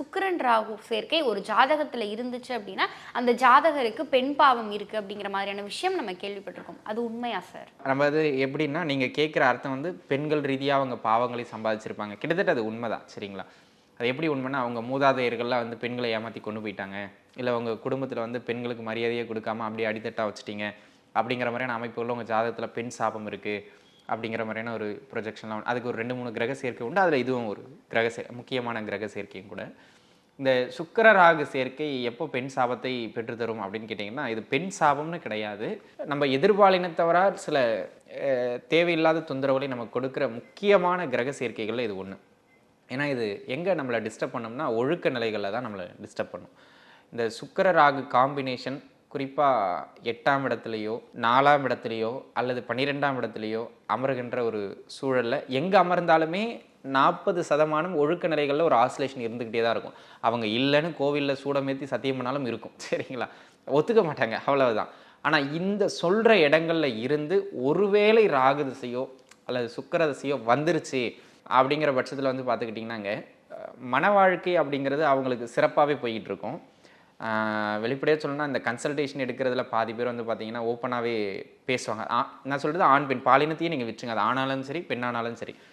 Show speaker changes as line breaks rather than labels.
சுக்கரன் ராகு சேர்க்கை ஒரு ஜாதகத்தில் இருந்துச்சு அப்படின்னா அந்த ஜாதகருக்கு பெண் பாவம் இருக்குது அப்படிங்கிற மாதிரியான விஷயம் நம்ம கேள்விப்பட்டிருக்கோம். அது உண்மையா சார்?
நம்ம அது எப்படின்னா நீங்கள் கேட்குற அர்த்தம் வந்து பெண்கள் ரீதியாக அவங்க பாவங்களை சம்பாதிச்சிருப்பாங்க. கிட்டத்தட்ட அது உண்மைதான் சரிங்களா? அது எப்படி உண்மைன்னா அவங்க மூதாதையர்கள்லாம் வந்து பெண்களை ஏமாற்றி கொண்டு போயிட்டாங்க. இல்லை அவங்க குடும்பத்தில் வந்து பெண்களுக்கு மரியாதையே கொடுக்காம அப்படியே அடித்தட்டாக வச்சுட்டீங்க அப்படிங்கிற மாதிரியான அமைப்புகளில் உங்கள் ஜாதகத்தில் பெண் சாபம் இருக்குது அப்படிங்கிற மாதிரியான ஒரு ப்ரொஜெக்ஷன்லாம் அதுக்கு ஒரு ரெண்டு மூணு கிரக சேர்க்கை உண்டு. அதில் இதுவும் ஒரு கிரக சே முக்கியமான கிரக சேர்க்கையும் கூட. இந்த சுக்கிர ராகு சேர்க்கை எப்போ பெண் சாபத்தை பெற்றுத்தரும் அப்படின்னு கேட்டிங்கன்னா இது பெண் சாபம்னு கிடையாது. நம்ம எதிர்பாலினத்தவரால் சில தேவையில்லாத தொந்தரவுகளை நமக்கு கொடுக்குற முக்கியமான கிரக சேர்க்கைகளில் இது ஒன்று ஏன்னா இது எங்கே நம்மளை டிஸ்டர்ப் பண்ணோம்னா ஒழுக்க நிலைகளில் தான் நம்மளை டிஸ்டர்ப் பண்ணும். இந்த சுக்கிர ராகு காம்பினேஷன் குறிப்பாக எட்டாம் இடத்துலையோ நாலாம் இடத்துலையோ அல்லது பன்னிரெண்டாம் இடத்துலையோ அமருகின்ற ஒரு சூழலில் எங்கே அமர்ந்தாலுமே நாற்பது சதமானம் ஒழுக்க நிலைகளில் ஒரு ஆசிலேஷன் இருந்துக்கிட்டே தான் இருக்கும். அவங்க இல்லைன்னு கோவிலில் சூடமேத்தி சத்தியம் பண்ணாலும் இருக்கும். சரிங்களா? ஒத்துக்க மாட்டாங்க. அவ்வளவுதான். ஆனால் இந்த சொல்கிற இடங்களில் இருந்து ஒருவேளை ராகு திசையோ அல்லது சுக்கிர திசையோ வந்துருச்சு அப்படிங்கிற பட்சத்தில் வந்து பார்த்துக்கிட்டிங்கன்னாங்க மன வாழ்க்கை அப்படிங்கிறது அவங்களுக்கு சிறப்பாகவே போய்கிட்டு இருக்கும். வெளிப்படையாக சொல்லணும்னா இந்த கன்சல்டேஷன் எடுக்கிறதுல பாதி பேர் வந்து பார்த்தீங்கன்னா ஓப்பனாகவே பேசுவாங்க. ஆ- நான் சொல்கிறது ஆண் பெண். பாலினத்தையும் நீங்கள் விட்டுருங்க அது ஆணாலும் சரி பெண்ணானாலும் சரி.